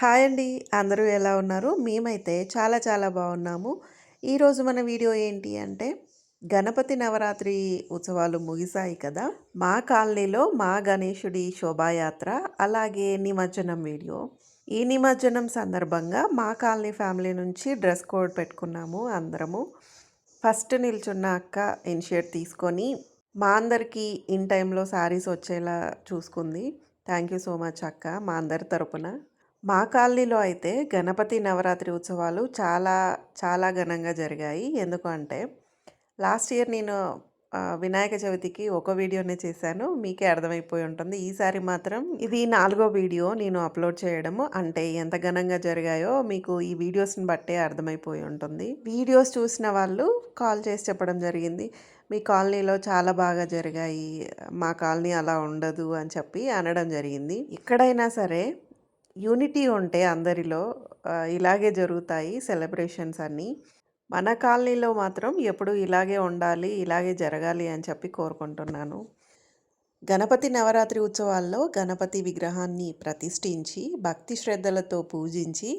Hi అండి. అందరూ ఎలా ఉన్నారు? మేమైతే చాలా చాలా బాగున్నాము. ఈరోజు మన వీడియో ఏంటి అంటే గణపతి నవరాత్రి ఉత్సవాలు ముగిశాయి కదా? మా కాలనీలో మా గణేశుడి శోభాయాత్ర అలాగే నిమజ్జనం వీడియో. ఈ నిమజ్జనం సందర్భంగా మా కాలనీ ఫ్యామిలీ నుంచి డ్రెస్ కోడ్ పెట్టుకున్నాము అందరము. ఫస్ట్ నిల్చున్న అక్క ఇనిషియేట్ తీసుకొని మా అందరికీ ఇన్ టైంలో శారీస్ వచ్చేలా చూసుకుంది. థ్యాంక్ యూ సో మచ్ అక్క మా అందరి తరపున. మా కాలనీలో అయితే గణపతి నవరాత్రి ఉత్సవాలు చాలా చాలా ఘనంగా జరిగాయి. ఎందుకంటే లాస్ట్ ఇయర్ నేను వినాయక చవితికి ఒక వీడియోనే చేశాను. మీకే అర్థమైపోయి ఉంటుంది. ఈసారి మాత్రం ఇది నాలుగో వీడియో నేను అప్లోడ్ చేయడము. అంటే ఎంత ఘనంగా జరిగాయో మీకు ఈ వీడియోస్ని బట్టే అర్థమైపోయి ఉంటుంది. వీడియోస్ చూసిన వాళ్ళు కాల్ చేసి చెప్పడం జరిగింది. మీ కాలనీలో చాలా బాగా జరిగాయి. మా కాలనీ అలా ఉండదు అని చెప్పి అనడం జరిగింది. ఎక్కడైనా సరే యూనిటీ ఉంటే అందరిలో ఇలాగే జరుగుతాయి సెలబ్రేషన్స్ అన్నీ. మన కాలనీలో మాత్రం ఎప్పుడు ఇలాగే ఉండాలి ఇలాగే జరగాలి అని చెప్పి కోరుకుంటున్నాను. గణపతి నవరాత్రి ఉత్సవాల్లో గణపతి విగ్రహాన్ని ప్రతిష్ఠించి భక్తి శ్రద్ధలతో పూజించి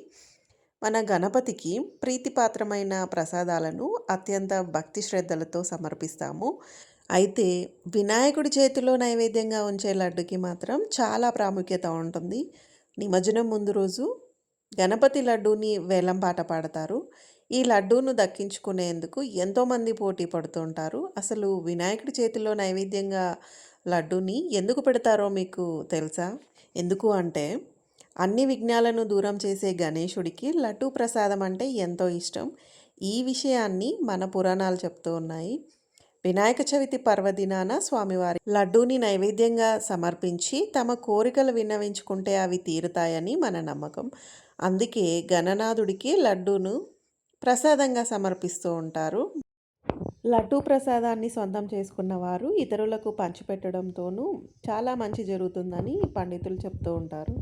మన గణపతికి ప్రీతిపాత్రమైన ప్రసాదాలను అత్యంత భక్తి శ్రద్ధలతో సమర్పిస్తాము. అయితే వినాయకుడి చేతిలో నైవేద్యంగా ఉంచే లడ్డుకి మాత్రం చాలా ప్రాముఖ్యత ఉంటుంది. నిమజ్జనం ముందు రోజు గణపతి లడ్డూని వేలం పాట పాడతారు. ఈ లడ్డూను దక్కించుకునేందుకు ఎంతోమంది పోటీ పడుతుంటారు అసలు వినాయకుడి చేతిలో నైవేద్యంగా లడ్డూని ఎందుకు పెడతారో మీకు తెలుసా? ఎందుకు అంటే అన్ని విఘ్నాలను దూరం చేసే గణేశుడికి లడ్డూ ప్రసాదం అంటే ఎంతో ఇష్టం. ఈ విషయాన్ని మన పురాణాలు చెప్తూ ఉన్నాయి. వినాయక చవితి పర్వదినాన స్వామివారి లడ్డూని నైవేద్యంగా సమర్పించి తమ కోరికలు విన్నవించుకుంటే అవి తీరుతాయని మన నమ్మకం. అందుకే గణనాథుడికి లడ్డూను ప్రసాదంగా సమర్పిస్తూ ఉంటారు. లడ్డూ ప్రసాదాన్ని సొంతం చేసుకున్న వారు ఇతరులకు పంచిపెట్టడంతోనూ చాలా మంచి జరుగుతుందని పండితులు చెప్తూ ఉంటారు.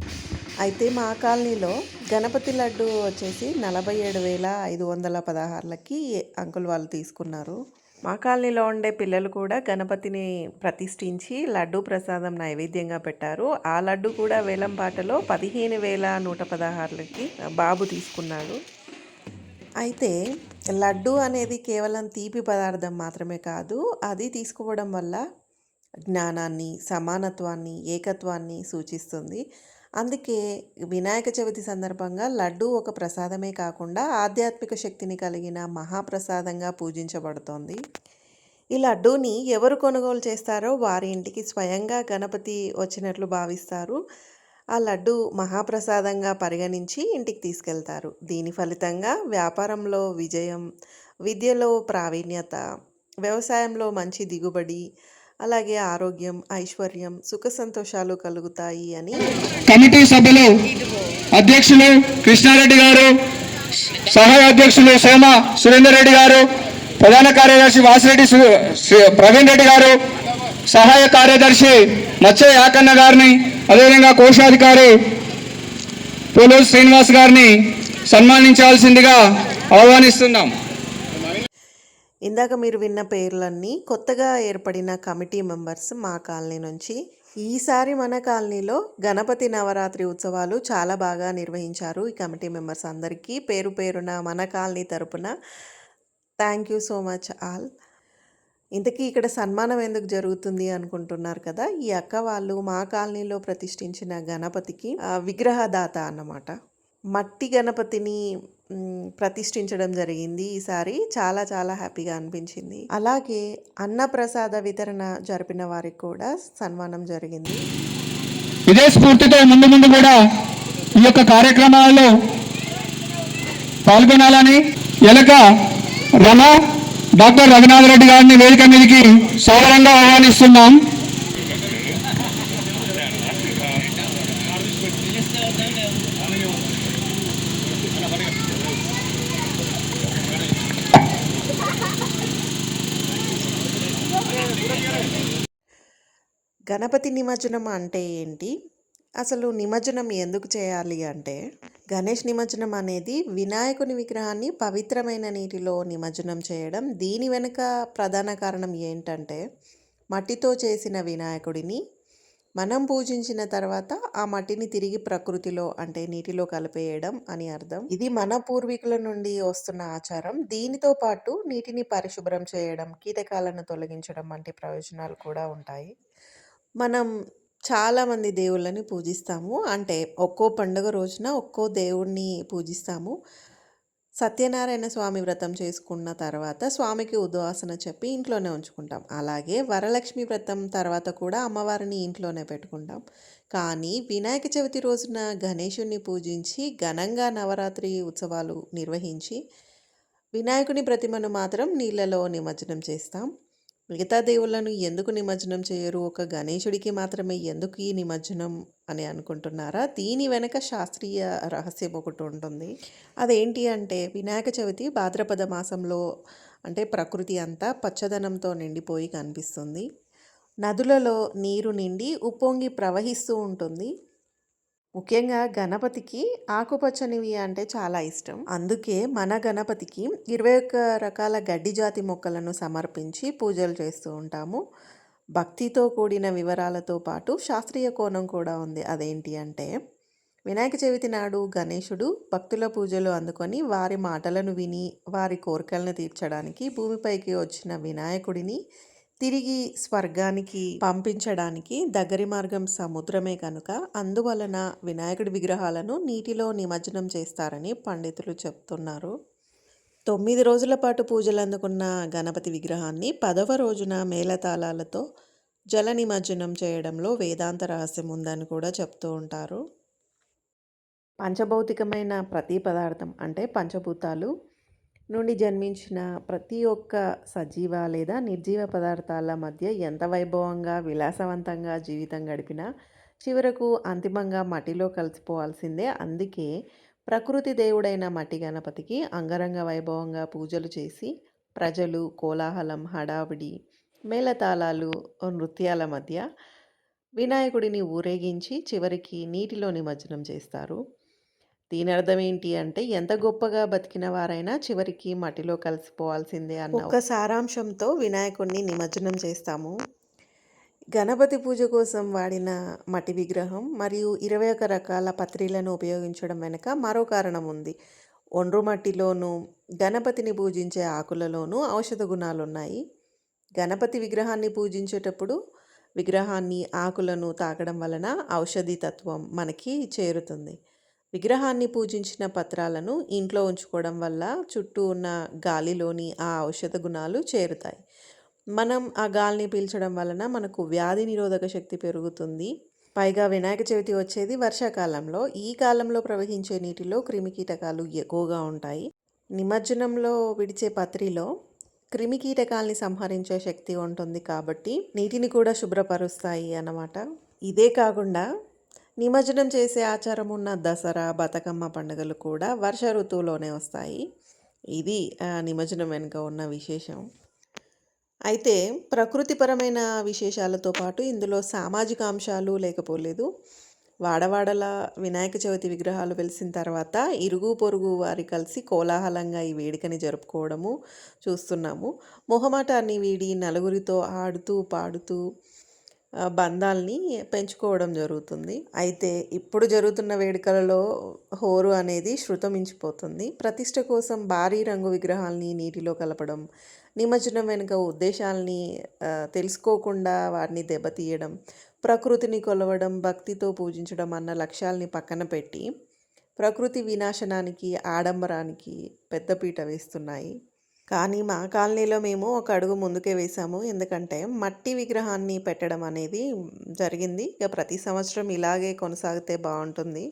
అయితే మా కాలనీలో గణపతి లడ్డు వచ్చేసి నలభై ఏడు వేల ఐదు వందల పదహారులకి అంకుల్ వాళ్ళు తీసుకున్నారు. మా కాలనీలో ఉండే పిల్లలు కూడా గణపతిని ప్రతిష్ఠించి లడ్డు ప్రసాదం నైవేద్యంగా పెట్టారు. ఆ లడ్డు కూడా వేలం పాటలో పదిహేను వేల నూట పదహారులకి బాబు తీసుకున్నాడు. అయితే లడ్డు అనేది కేవలం తీపి పదార్థం మాత్రమే కాదు అది తీసుకోవడం వల్ల జ్ఞానాన్ని సమానత్వాన్ని ఏకత్వాన్ని సూచిస్తుంది. అందుకే వినాయక చవితి సందర్భంగా లడ్డు ఒక ప్రసాదమే కాకుండా ఆధ్యాత్మిక శక్తిని కలిగిన మహాప్రసాదంగా పూజించబడుతోంది. ఈ లడ్డూని ఎవరు కొనుగోలు చేస్తారో వారి ఇంటికి స్వయంగా గణపతి వచ్చినట్లు భావిస్తారు. ఆ లడ్డు మహాప్రసాదంగా పరిగణించి ఇంటికి తీసుకెళ్తారు. దీని ఫలితంగా వ్యాపారంలో విజయం విద్యలో ప్రావీణ్యత వ్యవసాయంలో మంచి దిగుబడి అలాగే ఆరోగ్యం ఐశ్వర్యం సుఖ సంతోషాలు కలుగుతాయి అని కమిటీ సభ్యులు అధ్యక్షులు కృష్ణారెడ్డి గారు సహాయ అధ్యక్షులు సోమ సురేందర్ రెడ్డి గారు ప్రధాన కార్యదర్శి వాసిరెడ్డి ప్రవీణ్ రెడ్డి గారు సహాయ కార్యదర్శి మచ్చ యాకన్న గారిని అదేవిధంగా కోశాధికారి పోలూరు శ్రీనివాస్ గారిని సన్మానించాల్సిందిగా ఆహ్వానిస్తున్నాం. ఇందాక మీరు విన్న పేర్లన్నీ కొత్తగా ఏర్పడిన కమిటీ మెంబర్స్ మా కాలనీ నుంచి. ఈసారి మన కాలనీలో గణపతి నవరాత్రి ఉత్సవాలు చాలా బాగా నిర్వహించారు ఈ కమిటీ మెంబర్స్ అందరికీ. పేరు పేరున మన కాలనీ తరపున. Thank you so much all. ఇంతకీ ఇక్కడ సన్మానం ఎందుకు జరుగుతుంది అనుకుంటున్నారు కదా ఈ అక్క వాళ్ళు మా కాలనీలో ప్రతిష్ఠించిన గణపతికి ఆ, విగ్రహదాత అన్నమాట. మట్టి గణపతిని ప్రతిష్ఠించడం జరిగింది ఈసారి. చాలా చాలా హ్యాపీగా అనిపించింది. అలాగే అన్నప్రసాద వితరణ జరిపిన వారికి కూడా సన్మానం జరిగింది. ఇదే స్ఫూర్తితో ముందు ముందు కూడా ఈ యొక్క కార్యక్రమాల్లో పాల్గొనాలని ఎలక రమ డాక్టర్ రఘునాథ్ రెడ్డి గారిని వేదిక మీదకి సౌరంగా ఆహ్వానిస్తున్నాం గణపతి నిమజ్జనం అంటే ఏంటి? అసలు నిమజ్జనం ఎందుకు చేయాలి అంటే గణేష్ నిమజ్జనం అనేది వినాయకుని విగ్రహాన్ని పవిత్రమైన నీటిలో నిమజ్జనం చేయడం. దీని వెనుక ప్రధాన కారణం ఏంటంటే మట్టితో చేసిన వినాయకుడిని మనం పూజించిన తర్వాత ఆ మట్టిని తిరిగి ప్రకృతిలో అంటే నీటిలో కలిపేయడం అని అర్థం. ఇది మన పూర్వీకుల నుండి వస్తున్న ఆచారం. దీనితో పాటు నీటిని పరిశుభ్రం చేయడం కీటకాలను తొలగించడం వంటి ప్రయోజనాలు కూడా ఉంటాయి. మనం చాలామంది దేవుళ్ళని పూజిస్తాము. అంటే ఒక్కో పండుగ రోజున ఒక్కో దేవుణ్ణి పూజిస్తాము. సత్యనారాయణ స్వామి వ్రతం చేసుకున్న తర్వాత స్వామికి ఉద్వాసన చెప్పి ఇంట్లోనే ఉంచుకుంటాం. అలాగే వరలక్ష్మి వ్రతం తర్వాత కూడా అమ్మవారిని ఇంట్లోనే పెట్టుకుంటాం. కానీ వినాయక చవితి రోజున గణేషుణ్ణి పూజించి ఘనంగా నవరాత్రి ఉత్సవాలు నిర్వహించి వినాయకుని ప్రతిమను మాత్రం నీళ్ళలో నిమజ్జనం చేస్తాం. మిగతా దేవుళ్ళను ఎందుకు నిమజ్జనం చేయరు? ఒక గణేశుడికి మాత్రమే ఎందుకు ఈ నిమజ్జనం అని అనుకుంటున్నారా? దీని వెనక శాస్త్రీయ రహస్యం ఒకటి ఉంటుంది. అదేంటి అంటే వినాయక చవితి భాద్రపద మాసంలో అంటే ప్రకృతి అంతా పచ్చదనంతో నిండిపోయి కనిపిస్తుంది. నదులలో నీరు నిండి ఉప్పొంగి ప్రవహిస్తూ ఉంటుంది. ముఖ్యంగా గణపతికి ఆకుపచ్చనివి అంటే చాలా ఇష్టం. అందుకే మన గణపతికి ఇరవై ఒక్క రకాల గడ్డి జాతి మొక్కలను సమర్పించి పూజలు చేస్తూ ఉంటాము. భక్తితో కూడిన వివరాలతో పాటు శాస్త్రీయ కోణం కూడా ఉంది. అదేంటి అంటే వినాయక చవితి నాడు గణేశుడు భక్తుల పూజలు అందుకొని వారి మాటలను విని వారి కోరికలను తీర్చడానికి భూమిపైకి వచ్చిన వినాయకుడిని తిరిగి స్వర్గానికి పంపించడానికి దగ్గరి మార్గం సముద్రమే కనుక. అందువలన వినాయకుడి విగ్రహాలను నీటిలో నిమజ్జనం చేస్తారని పండితులు చెప్తున్నారు. తొమ్మిది రోజుల పాటు పూజలు అందుకున్న గణపతి విగ్రహాన్ని పదవ రోజున మేళతాళాలతో జల నిమజ్జనం చేయడంలో వేదాంత రహస్యం ఉందని కూడా చెప్తూ ఉంటారు. పంచభౌతికమైన ప్రతి పదార్థం అంటే పంచభూతాలు నుండి జన్మించిన ప్రతి ఒక్క సజీవ లేదా నిర్జీవ పదార్థాల మధ్య ఎంత వైభవంగా విలాసవంతంగా జీవితం గడిపినా చివరకు అంతిమంగా మట్టిలో కలిసిపోవాల్సిందే. అందుకే ప్రకృతి దేవుడైన మట్టి గణపతికి అంగరంగ వైభవంగా పూజలు చేసి ప్రజలు కోలాహలం హడావిడి మేళతాళాలు నృత్యాల మధ్య వినాయకుడిని ఊరేగించి చివరికి నీటిలో నిమజ్జనం చేస్తారు. దీని అర్థం ఏంటి అంటే ఎంత గొప్పగా బతికిన వారైనా చివరికి మట్టిలో కలిసిపోవాల్సిందే అన్న ఒక సారాంశంతో వినాయకుడిని నిమజ్జనం చేస్తాము. గణపతి పూజ కోసం వాడిన మట్టి విగ్రహం మరియు ఇరవై ఒక రకాల పత్రిలను ఉపయోగించడం వెనుక మరో కారణం ఉంది. ఒండ్రు మట్టిలోనూ గణపతిని పూజించే ఆకులలోనూ ఔషధ గుణాలు ఉన్నాయి గణపతి విగ్రహాన్ని పూజించేటప్పుడు విగ్రహాన్ని ఆకులను తాకడం వలన ఔషధి తత్వం మనకి చేరుతుంది. విగ్రహాన్ని పూజించిన పత్రాలను ఇంట్లో ఉంచుకోవడం వల్ల చుట్టూ ఉన్న గాలిలోని ఆ ఔషధ గుణాలు చేరుతాయి. మనం ఆ గాలిని పీల్చడం వలన మనకు వ్యాధి నిరోధక శక్తి పెరుగుతుంది. పైగా వినాయక చవితి వచ్చేది వర్షాకాలంలో. ఈ కాలంలో ప్రవహించే నీటిలో క్రిమికీటకాలు ఎక్కువగా ఉంటాయి. నిమజ్జనంలో విడిచే పత్రిలో క్రిమికీటకాల్ని సంహరించే శక్తి ఉంటుంది కాబట్టి నీటిని కూడా శుభ్రపరుస్తాయి అన్నమాట. ఇదే కాకుండా నిమజ్జనం చేసే ఆచారం ఉన్న దసరా బతుకమ్మ పండుగలు కూడా వర్ష ఋతువులోనే వస్తాయి. ఇది నిమజ్జనం వెనుక ఉన్న విశేషం. అయితే ప్రకృతిపరమైన విశేషాలతో పాటు ఇందులో సామాజిక అంశాలు లేకపోలేదు. వాడవాడల వినాయక చవితి విగ్రహాలు వెలిసిన తర్వాత ఇరుగు పొరుగు వారి కలిసి కోలాహలంగా ఈ వేడుకని జరుపుకోవడము చూస్తున్నాము. మొహమాటాన్ని వీడి నలుగురితో ఆడుతూ పాడుతూ బంధాల్ని పెంచుకోవడం జరుగుతుంది. అయితే ఇప్పుడు జరుగుతున్న వేడుకలలో హోరు అనేది శృతమించిపోతుంది ప్రతిష్ట కోసం భారీ రంగు విగ్రహాలని నీటిలో కలపడం నిమజ్జనం వెనుక ఉద్దేశాలని తెలుసుకోకుండా వారిని దెబ్బతీయడం ప్రకృతిని కొలవడం భక్తితో పూజించడం అన్న లక్ష్యాల్ని పక్కన పెట్టి ప్రకృతి వినాశనానికి ఆడంబరానికి పెద్దపీట వేస్తున్నాయి. కానీ మా కాలనీలో మేము ఒక అడుగు ముందుకే వేసాము ఎందుకంటే మట్టి విగ్రహాన్ని పెట్టడం అనేది జరిగింది. ఇక ప్రతి సంవత్సరం ఇలాగే కొనసాగితే బాగుంటుంది.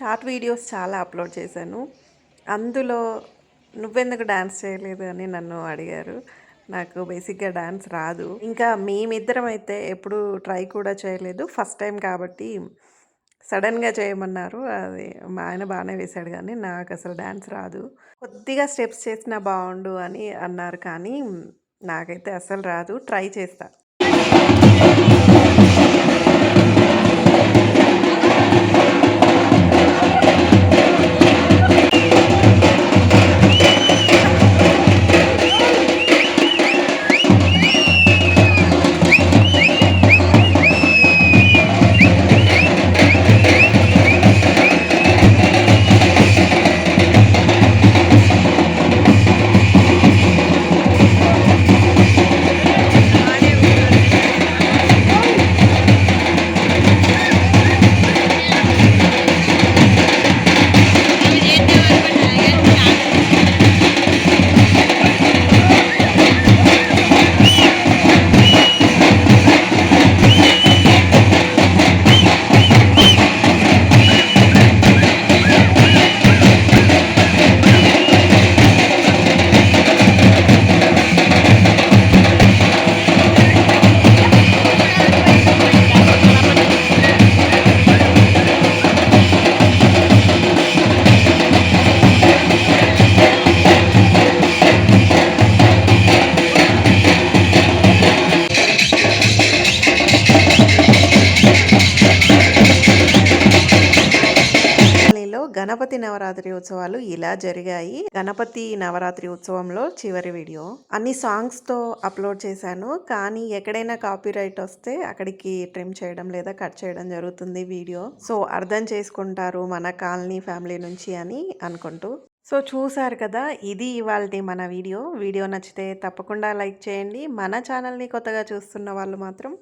షార్ట్ వీడియోస్ చాలా అప్లోడ్ చేశాను. అందులో నువ్వెందుకు డ్యాన్స్ చేయలేదు అని నన్ను అడిగారు. నాకు బేసిక్గా డ్యాన్స్ రాదు. ఇంకా మేమిద్దరం అయితే ఎప్పుడు ట్రై కూడా చేయలేదు. ఫస్ట్ టైం కాబట్టి సడన్గా చేయమన్నారు. అది మా ఆయన బాగానే వేశాడు కానీ నాకు అసలు డ్యాన్స్ రాదు. కొద్దిగా స్టెప్స్ చేసినా బాగుండు అని అన్నారు కానీ నాకైతే అసలు రాదు. ట్రై చేస్తా. గణపతి నవరాత్రి ఉత్సవాలు ఇలా జరిగాయి. గణపతి నవరాత్రి ఉత్సవంలో చివరి వీడియో. అన్ని సాంగ్స్తో అప్లోడ్ చేశాను. కానీ ఎక్కడైనా కాపీరైట్ వస్తే అక్కడికి ట్రిమ్ చేయడం లేదా కట్ చేయడం జరుగుతుంది వీడియో. సో అర్థం చేసుకుంటారు మన కాలనీ ఫ్యామిలీ నుంచి అని అనుకుంటూ. సో చూసారు కదా ఇది ఇవాళ మన వీడియో. వీడియో నచ్చితే తప్పకుండా లైక్ చేయండి. మన ఛానల్ని కొత్తగా చూస్తున్న వాళ్ళు మాత్రం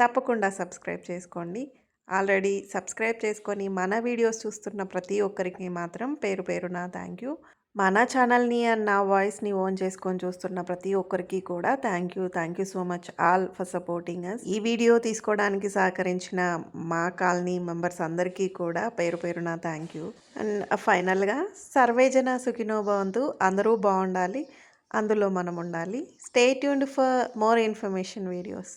తప్పకుండా సబ్స్క్రైబ్ చేసుకోండి. ఆల్రెడీ సబ్స్క్రైబ్ చేసుకొని మన వీడియోస్ చూస్తున్న ప్రతి ఒక్కరికి మాత్రం పేరు పేరున థ్యాంక్ యూ మన ఛానల్ని అండ్ నా వాయిస్ని ఓన్ చేసుకొని చూస్తున్న ప్రతి ఒక్కరికి కూడా thank you thank you so much all for supporting us ఈ వీడియో తీసుకోవడానికి సహకరించిన మా కాలనీ మెంబర్స్ అందరికీ కూడా పేరు పేరున థ్యాంక్ యూ అండ్ ఫైనల్గా సర్వేజన సుఖినో భవంతు అందరూ బాగుండాలి. అందులో మనం ఉండాలి. Stay tuned for more information videos